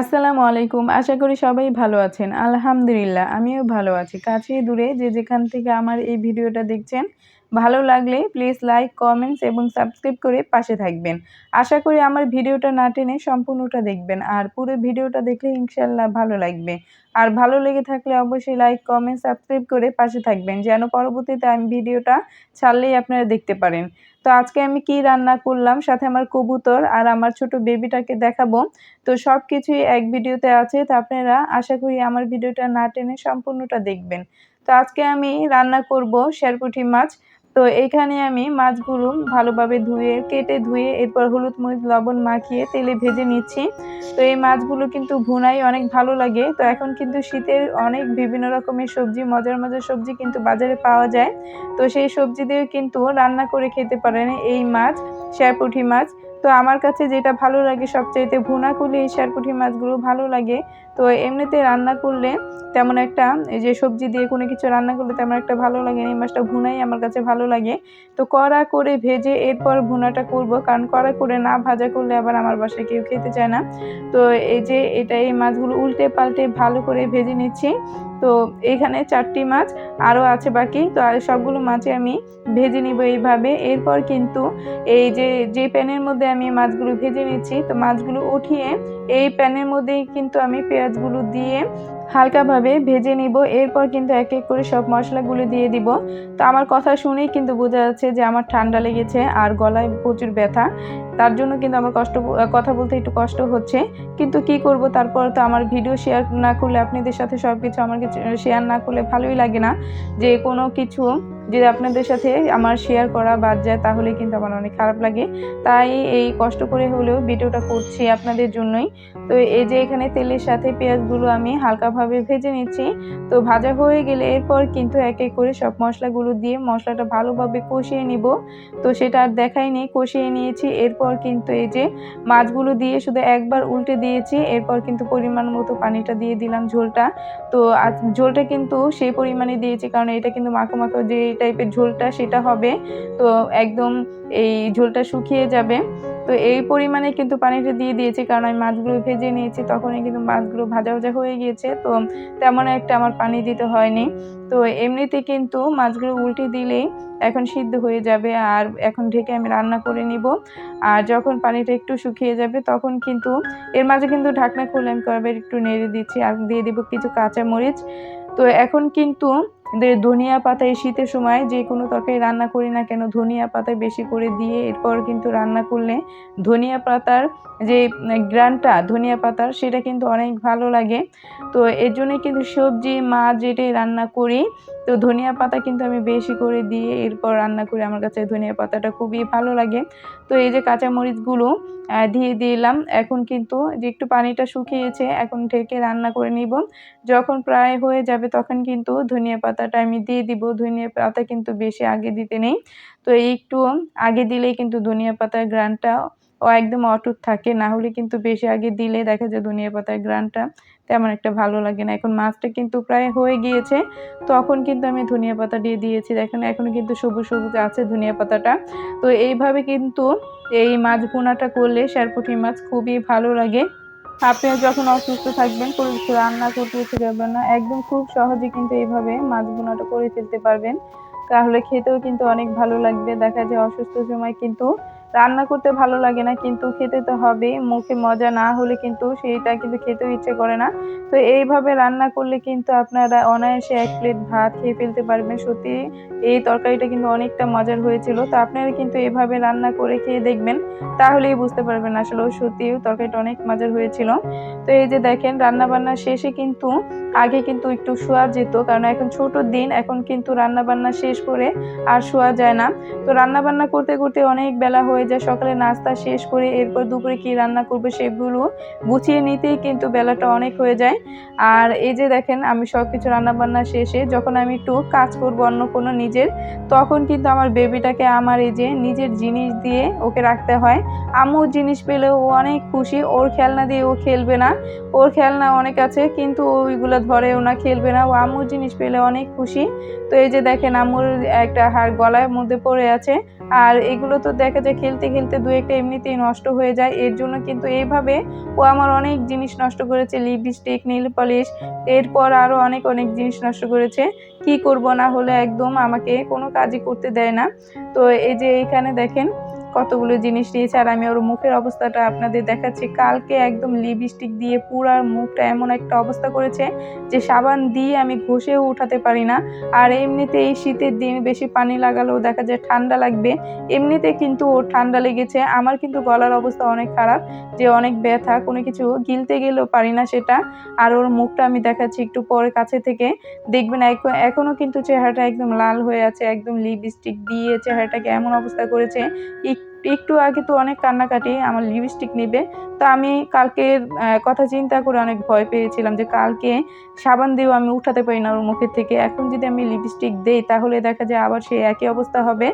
আসসালামু আলাইকুম। আশা করি সবাই ভালো আছেন। আলহামদুলিল্লাহ, আমিও ভালো আছি। কাছে দূরে যে যেখান থেকে আমার এই ভিডিওটা দেখছেন ভালো লাগলে প্লিজ লাইক কমেন্টস এবং সাবস্ক্রাইব করে পাশে থাকবেন। আশা করি আমার ভিডিওটা না টেনে সম্পূর্ণটা দেখবেন আর পুরো ভিডিওটা দেখলে ইনশাল্লাহ ভালো লাগবে। আর ভালো লেগে থাকলে অবশ্যই লাইক কমেন্ট সাবস্ক্রাইব করে পাশে থাকবেন যেন পরবর্তীতে আমি ভিডিওটা ছাড়লেই আপনারা দেখতে পারেন। তো আজকে আমি কি রান্না করলাম, সাথে আমার কবুতর আর আমার ছোট বেবিটাকে দেখাবো। তো সব কিছুই এক ভিডিওতে আছে, তো আপনারা আশা করি আমার ভিডিওটা না টেনে সম্পূর্ণটা দেখবেন। তো আজকে আমি রান্না করব শেরপুঁটি মাছ। তো এখানে আমি মাছগুলো ভালোভাবে ধুয়ে, কেটে ধুয়ে, এরপর হলুদ মরিচ, লবণ মাখিয়ে তেলে ভেজে নিচ্ছি। তো এই মাছগুলো কিন্তু ভুনাই অনেক ভালো লাগে। তো এখন কিন্তু শীতের অনেক বিভিন্ন রকমের সবজি, মজার মজার সবজি কিন্তু বাজারে পাওয়া যায়। তো সেই সবজি দিয়েও কিন্তু রান্না করে খেতে পারেন এই মাছ শ্যাপুঠি মাছ। তো আমার কাছে যেটা ভালো লাগে সবচাইতে ভুনা করলে এই মাছগুলো ভালো লাগে। তো এমনিতে রান্না করলে তেমন একটা এই যে সবজি দিয়ে কোনো কিছু রান্না করলে তেমন একটা ভালো লাগে এই মাছটা ভুনাই আমার কাছে ভালো লাগে। তো কড়া করে ভেজে এরপর ভুনাটা করব, কারণ কড়া করে না ভাজা করলে আবার আমার বাসায় কেউ খেতে চায় না। তো এই যে এটা, এই মাছগুলো উল্টে পাল্টে ভালো করে ভেজে নিচ্ছি। তো এখানে চারটি মাছ আরও আছে বাকি। তো আর সবগুলো মাছে আমি ভেজে নিব এইভাবে। এরপর কিন্তু এই যে যে প্যানের মধ্যে আমি মাছগুলো ভেজে নিচ্ছি, তো মাছগুলো উঠিয়ে এই প্যানের মধ্যেই কিন্তু আমি পেঁয়াজগুলো দিয়ে হালকাভাবে ভেজে নিব, এরপর কিন্তু এক এক করে সব মশলাগুলো দিয়ে দিব। তো আমার কথা শুনেই কিন্তু বোঝা যাচ্ছে যে আমার ঠান্ডা লেগেছে আর গলায় প্রচুর ব্যথা। তার জন্য কিন্তু আমার কষ্ট কথা বলতে একটু কষ্ট হচ্ছে। কিন্তু কি করব, তারপর তো আমার ভিডিও শেয়ার না করলে আপনাদের সাথে সব কিছু আমার শেয়ার না করলে ভালোই লাগে না। যে কোনো কিছু যদি আপনাদের সাথে আমার শেয়ার করা বাদ যায়, তাহলে কিন্তু আমার অনেক খারাপ লাগে। তাই এই কষ্ট করে হলেও ভিডিওটা করছি আপনাদের জন্যই। তো এই যে এখানে তেলের সাথে পেঁয়াজগুলো আমি হালকাভাবে ভেজে নিচ্ছি। তো ভাজা হয়ে গেলে এরপর কিন্তু এক এক করে সব মশলাগুলো দিয়ে মশলাটা ভালোভাবে কষিয়ে নিব। তো সেটা আর দেখাইনি কষিয়ে নিয়েছি। এরপর কিন্তু এই যে মাছগুলো দিয়ে শুধু একবার উল্টে দিয়েছি। এরপর কিন্তু পরিমাণ মতো পানিটা দিয়ে দিলাম ঝোলটা। তো ঝোলটা কিন্তু সেই পরিমাণে দিয়েছি, কারণ এটা কিন্তু মাখো মাখো যে টাইপের ঝোলটা সেটা হবে। তো একদম এই ঝোলটা শুকিয়ে যাবে। তো এই পরিমাণে কিন্তু পানিটা দিয়ে দিয়েছি, কারণ আমি মাছগুলো ভেজে নিয়েছি, তখনই কিন্তু মাছগুলো ভাজা ভাজা হয়ে গিয়েছে। তো তেমন একটা আমার পানি দিতে হয়নি। তো এমনিতে কিন্তু মাছগুলো উল্টে দিলেই এখন সিদ্ধ হয়ে যাবে, আর এখন ঢেকে আমি রান্না করে নিব। আর যখন পানিটা একটু শুকিয়ে যাবে, তখন কিন্তু এর মাঝে কিন্তু ঢাকনা খুলে আমি কয়েকবার একটু নেড়ে দিচ্ছি, আর দিয়ে দিব কিছু কাঁচা মরিচ তো এখন কিন্তু ধনিয়া পাতা এই শীতের সময় যে কোনো তরকারি রান্না করি না কেন, ধনিয়া পাতা বেশি করে দিয়ে এরপর কিন্তু রান্না করলে ধনিয়া পাতার যে গ্রানটা, ধনিয়া পাতার, সেটা কিন্তু অনেক ভালো লাগে। তো এর জন্যে কিন্তু সবজি, মাছ যেটাই রান্না করি। তো ধনিয়া পাতা কিন্তু আমি বেশি করে দিয়ে এরপর রান্না করি। আমার কাছে ধনিয়া পাতাটা খুবই ভালো লাগে। তো এই যে কাঁচামরিচগুলো দিয়ে দিলাম। এখন কিন্তু যে একটু পানিটা শুকিয়েছে, এখন ঢেকে রান্না করে নিব। যখন প্রায় হয়ে যাবে তখন কিন্তু ধনিয়া পাতাটা আমি দিয়ে দিব। ধনিয়া পাতা কিন্তু বেশি আগে দিতে নেই। তো এই একটু আগে দিলেই কিন্তু ধনিয়া পাতার গ্রানটা ও একদম অটুট থাকে। না হলে কিন্তু বেশি আগে দিলে দেখা যায় ধনিয়া পাতার গ্রানটা তেমন একটা ভালো লাগে না। এখন মাছটা কিন্তু প্রায় হয়ে গিয়েছে। তখন কিন্তু আমি ধনিয়া পাতা দিয়ে দিয়েছি। দেখেন এখনও কিন্তু সবুজ সবুজ আছে ধনিয়া পাতাটা। তো এইভাবে কিন্তু এই মাছ ভুনাটা করলে শেরপুঁটি মাছ খুবই ভালো লাগে। আপনি যখন অসুস্থ থাকবেন, কোনো কিছু রান্না করতে ইচ্ছে করবেন না। একদম খুব সহজে কিন্তু এইভাবে মাছ ভুনাটা করে ফেলতে পারবেন। তাহলে খেতেও কিন্তু অনেক ভালো লাগবে। দেখা যায় অসুস্থ সময় কিন্তু রান্না করতে ভালো লাগে না, কিন্তু খেতে তো হবে মুখে মজা না হলে কিন্তু সেইটা কিন্তু খেতেও ইচ্ছে করে না। তো এইভাবে রান্না করলে কিন্তু আপনারা অনায়াসে এক প্লেট ভাত খেয়ে ফেলতে পারবেন। সত্যি এই তরকারিটা কিন্তু অনেকটা মজার হয়েছিল। তো আপনারা কিন্তু এভাবে রান্না করে খেয়ে দেখবেন, তাহলেই বুঝতে পারবেন আসলে সত্যি তরকারিটা অনেক মজার হয়েছিল। তো এই যে দেখেন রান্না বান্না শেষে কিন্তু, আগে কিন্তু একটু শোয়া যেত, কারণ এখন ছোট দিন, এখন কিন্তু রান্না বান্না শেষ করে আর শোয়া যায় না। তো রান্না বান্না করতে করতে অনেক বেলা হয়ে যায়। সকালে নাস্তা শেষ করে এরপর দুপুরে কি রান্না করব সেগুলো গুছিয়ে নিতেই কিন্তু বেলাটা অনেক হয়ে যায়। আর এই যে দেখেন, আমি সব কিছু রান্নাবান্না শেষে যখন আমি একটু কাজ করব অন্য কোনো নিজের, তখন কিন্তু আমার বেবিটাকে আমার এই যে নিজের জিনিস দিয়ে ওকে রাখতে হয়। আম্মুর জিনিস পেলে ও অনেক খুশি, ওর খেলনা দিয়ে ও খেলবে না। ওর খেলনা অনেক আছে, কিন্তু ওইগুলো ধরেও না খেলবে না। ও আম্মুর জিনিস পেলে অনেক খুশি। তো এই যে দেখেন, আম্মুর একটা হার গলার মধ্যে পড়ে আছে। আর এগুলো তো দেখা যায় খেলতে খেলতে দু একটা এমনিতেই নষ্ট হয়ে যায়। এর জন্য কিন্তু এইভাবে ও আমার অনেক জিনিস নষ্ট করেছে লিপস্টিক নীল পলিশ, এরপর আরও অনেক অনেক জিনিস নষ্ট করেছে। কি করব না হলে একদম আমাকে কোনো কাজই করতে দেয় না। তো এই যে এইখানে দেখেন কতগুলো জিনিস দিয়েছে আর আমি ওর মুখের অবস্থাটা আপনাদের দেখাচ্ছি। কালকে একদম লিপস্টিক দিয়ে পুরার মুখটা এমন একটা অবস্থা করেছে যে সাবান দিয়ে আমি ঘষেও উঠাতে পারি না। আর এমনিতে এই শীতের দিন বেশি পানি লাগালেও দেখা যায় ঠান্ডা লাগবে। এমনিতে কিন্তু ওর ঠান্ডা লেগেছে। আমার কিন্তু গলার অবস্থা অনেক খারাপ, যে অনেক ব্যথা, কোনো কিছু গিলতে গেলেও পারি না সেটা। আর ওর মুখটা আমি দেখাচ্ছি একটু পরে কাছে থেকে। দেখবেন এখন- এখনও কিন্তু চেহারাটা একদম লাল হয়ে আছে, একদম লিপস্টিক দিয়ে চেহারাটাকে এমন অবস্থা করেছে। একটু আগে তো অনেক কান্নাকাটি, আমার লিপস্টিক নেবে। তো আমি কালকের কথা চিন্তা করে অনেক ভয় পেয়েছিলাম যে কালকে সাবান দিয়েও আমি উঠাতে পারি না ওর মুখের থেকে। এখন যদি আমি লিপস্টিক দেই, তাহলে দেখা যায় আবার সেই একই অবস্থা হবে।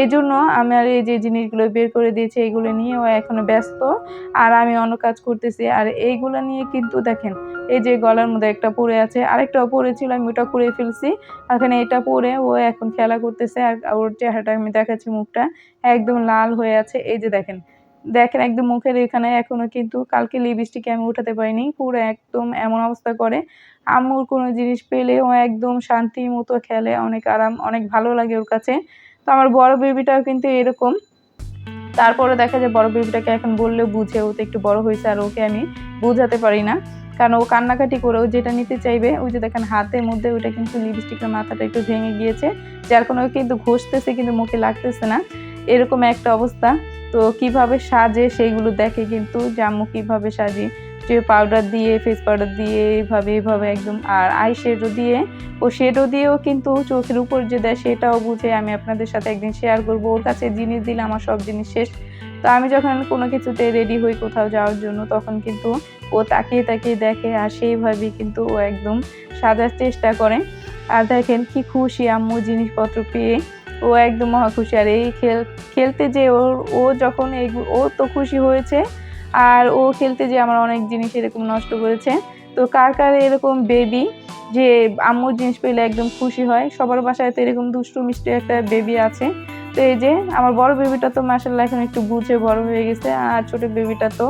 এই জন্য আমার এই যে জিনিসগুলো বের করে দিয়েছে, এগুলো নিয়ে ও এখনও ব্যস্ত। আর আমি অন্য কাজ করতেছি। আর এইগুলো নিয়ে কিন্তু দেখেন, এই যে গলার মধ্যে একটা পরে আছে আরেকটাও পড়েছিল আমি ওটা পরে ফেলছি। এখানে এটা পরে ও এখন খেলা করতেছে আর ওর চেহারাটা আমি দেখাচ্ছি মুখটা একদম লাল হয়ে আছে। এই যে দেখেন দেখেন একদম মুখের এখানে এখনও কিন্তু কালকে লিপস্টিক আমি উঠাতে পারিনি। পুরো একদম এমন অবস্থা করে। আম্মুর কোনো জিনিস পেলে ও একদম শান্তি মতো খেলে, অনেক আরাম, অনেক ভালো লাগে ওর কাছে। তো আমার বড় বেবিটাও কিন্তু এরকম। তারপরে দেখা যায় বড় বেবিটাকে এখন বললেও বুঝে, ও তো একটু বড় হয়েছে আর ওকে আমি বোঝাতে পারি না। কারণ ও কান্নাকাটি করে, ও যেটা নিতে চাইবে, ওই যে দেখেন হাতের মধ্যে ওইটা কিন্তু লিপস্টিকের মাথাটা একটু ভেঙে গিয়েছে। যার কোনো কিন্তু ঘষতেছে, কিন্তু মুখে লাগতেছে না। এরকম একটা অবস্থা। তো কীভাবে সাজে সেইগুলো দেখে কিন্তু জাম্মু কীভাবে সাজি, যে পাউডার দিয়ে ফেস পাউডার দিয়ে এইভাবে এইভাবে একদম। আর আই শেডও দিয়ে, ও শেডও দিয়েও কিন্তু চোখের উপর যে দেয় সেটাও বুঝে আমি আপনাদের সাথে একদিন শেয়ার করব। ওর কাছে জিনিস দিলে আমার সব জিনিস শেষ। তো আমি যখন কোনো কিছুতে রেডি হই কোথাও যাওয়ার জন্য, তখন কিন্তু ও তাকিয়ে তাকিয়ে দেখে আর সেইভাবেই কিন্তু ও একদম সাজার চেষ্টা করে। আর দেখেন কি খুশি আম্মু জিনিসপত্র পেয়ে। ও একদম মহা খুশি। আর এই খেল, খেলতে যে ওর, ও যখন এই ও তো খুশি হয়েছে। আর ও খেলতে যে আমার অনেক জিনিস এরকম নষ্ট করেছে। তো কার কার এরকম বেবি যে আম্মুর জিনিস পেলে একদম খুশি হয়, সবার বাসায় তো এরকম দুষ্টু, মিষ্টি একটা বেবি আছে। তো এই যে আমার বড় বেবিটা তো মাসাল্লাহ এখন একটু বুঝে বড় হয়ে গেছে, আর ছোট বেবিটা তো।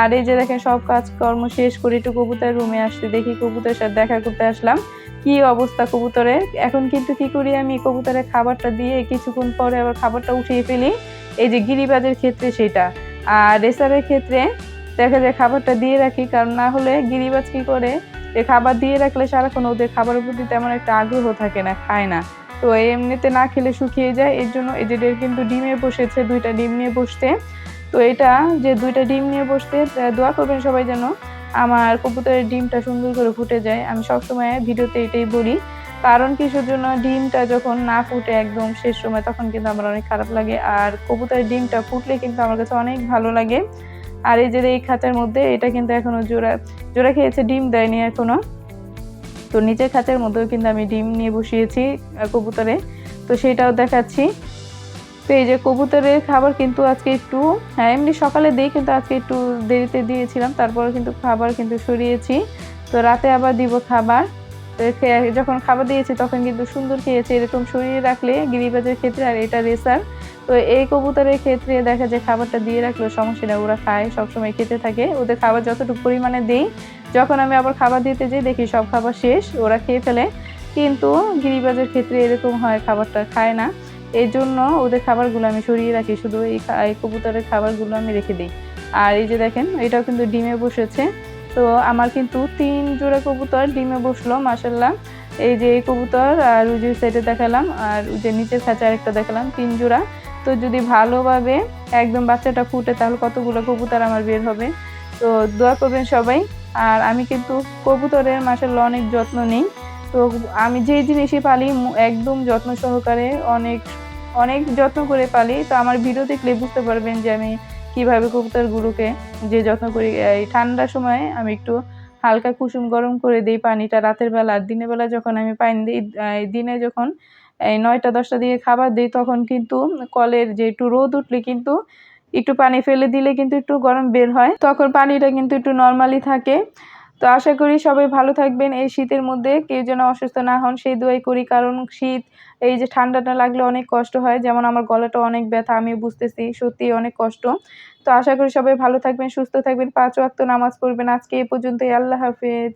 আর এই যে দেখেন সব কাজকর্ম শেষ করে একটু কবুতরের রুমে আসতে দেখি, কবুতরের সাথে দেখা করতে আসলাম। কি অবস্থা কবুতরের? এখন কিন্তু কি করি আমি? কবুতরের খাবারটা দিয়ে কিছুক্ষণ পরে আবার খাবারটা উঠিয়ে ফেলি। এই যে গিরিবাজের ক্ষেত্রে সেটা। আর রেসারের ক্ষেত্রে দেখা যায় খাবারটা দিয়ে রাখি, কারণ না হলে গিরিবাজ কি করে? যে খাবার দিয়ে রাখলে সারাক্ষণ ওদের খাবারের প্রতি তেমন একটা আগ্রহ থাকে না, খায় না। তো এমনিতে না খেলে শুকিয়ে যায়। এর জন্য এদের কিন্তু ডিমে বসেছে, দুইটা ডিম নিয়ে বসতে। তো এটা যে দুইটা ডিম নিয়ে বসতে দোয়া করবেন সবাই যেন আমার কবুতরের ডিমটা সুন্দর করে ফুটে যায়। আমি সবসময় ভিডিওতে এটাই বলি। কারণ কিসের জন্য ডিমটা যখন না ফুটে একদম শেষ সময়, তখন কিন্তু আমার অনেক খারাপ লাগে। আর কবুতরের ডিমটা ফুটলে কিন্তু আমার কাছে অনেক ভালো লাগে। আর এই যে এই খাঁচার মধ্যে, এটা কিন্তু এখনও জোড়া জোড়া খেয়েছে, ডিম দেয়নি এখনও তো নিচের খাঁচার মধ্যেও কিন্তু আমি ডিম নিয়ে বসিয়েছি কবুতরে। তো সেটাও দেখাচ্ছি। তো এই যে কবুতরের খাবার কিন্তু আজকে একটু হ্যাঁ এমনি সকালে দিই, কিন্তু আজকে একটু দেরিতে দিয়েছিলাম, তারপরে কিন্তু খাবার কিন্তু সরিয়েছি। তো রাতে আবার দিব খাবার। তো যখন খাবার দিয়েছি তখন কিন্তু সুন্দর খেয়েছে, এরকম সরিয়ে রাখলে গিরিবাজের ক্ষেত্রে আর এটা রেসার। তো এই কবুতরের ক্ষেত্রে দেখা যায় খাবারটা দিয়ে রাখলেও সমস্যা নেই, ওরা খায়, সবসময় খেতে থাকে। ওদের খাবার যতটুকু পরিমাণে দিই, যখন আমি আবার খাবার দিতে যাই দেখি সব খাবার শেষ, ওরা খেয়ে ফেলে। কিন্তু গিরিবাজের ক্ষেত্রে এরকম হয়, খাবারটা খায় না। এই জন্য ওদের খাবারগুলো আমি সরিয়ে রাখি। শুধু এই কবুতরের খাবারগুলো আমি রেখে দিই। আর এই যে দেখেন, এটাও কিন্তু ডিমে বসেছে। তো আমার কিন্তু তিন জোড়া কবুতর ডিমে বসল মাসাল্লাহ এই যে এই কবুতর আর ওই যে সাইডে দেখালাম, আর ওই যে নিচের খাঁচা একটা দেখালাম, তিন জোড়া। তো যদি ভালোভাবে একদম বাচ্চাটা ফুটে, তাহলে কতগুলো কবুতর আমার বের হবে? তো দোয়া করবেন সবাই। আর আমি কিন্তু কবুতরের মাসাল্লাহ অনেক যত্ন নিই। তো আমি যেই জিনিসই পালি একদম যত্ন সহকারে অনেক অনেক যত্ন করে পালি, তো আমার ভিডিও দেখলে বুঝতে পারবেন যে আমি কীভাবে কবুতরগুলোকে যে যত্ন করি। এই ঠান্ডার সময় আমি একটু হালকা কুসুম গরম করে দিই পানিটা, রাতের বেলা আর দিনের বেলা যখন আমি পানি দিই দিনে যখন এই নয়টা, দশটা দিকে খাবার দিই, তখন কিন্তু কলের যে একটু রোদ উঠলে কিন্তু একটু পানি ফেলে দিলে কিন্তু একটু গরম বের হয়। তখন পানিটা কিন্তু একটু নর্মালি থাকে। তো আশা করি সবাই ভালো থাকবেন। এই শীতের মধ্যে কেউ যেন অসুস্থ না হন, সেই দোয়াই করি। কারণ শীত, এই যে ঠান্ডাটা লাগলে অনেক কষ্ট হয়। যেমন আমার গলাটা অনেক ব্যথা আমি বুঝতেছি সত্যি অনেক কষ্ট। তো আশা করি সবাই ভালো থাকবেন, সুস্থ থাকবেন। পাঁচ ওয়াক্ত নামাজ পড়বেন। আজকে এ পর্যন্তই। আল্লাহ হাফেজ।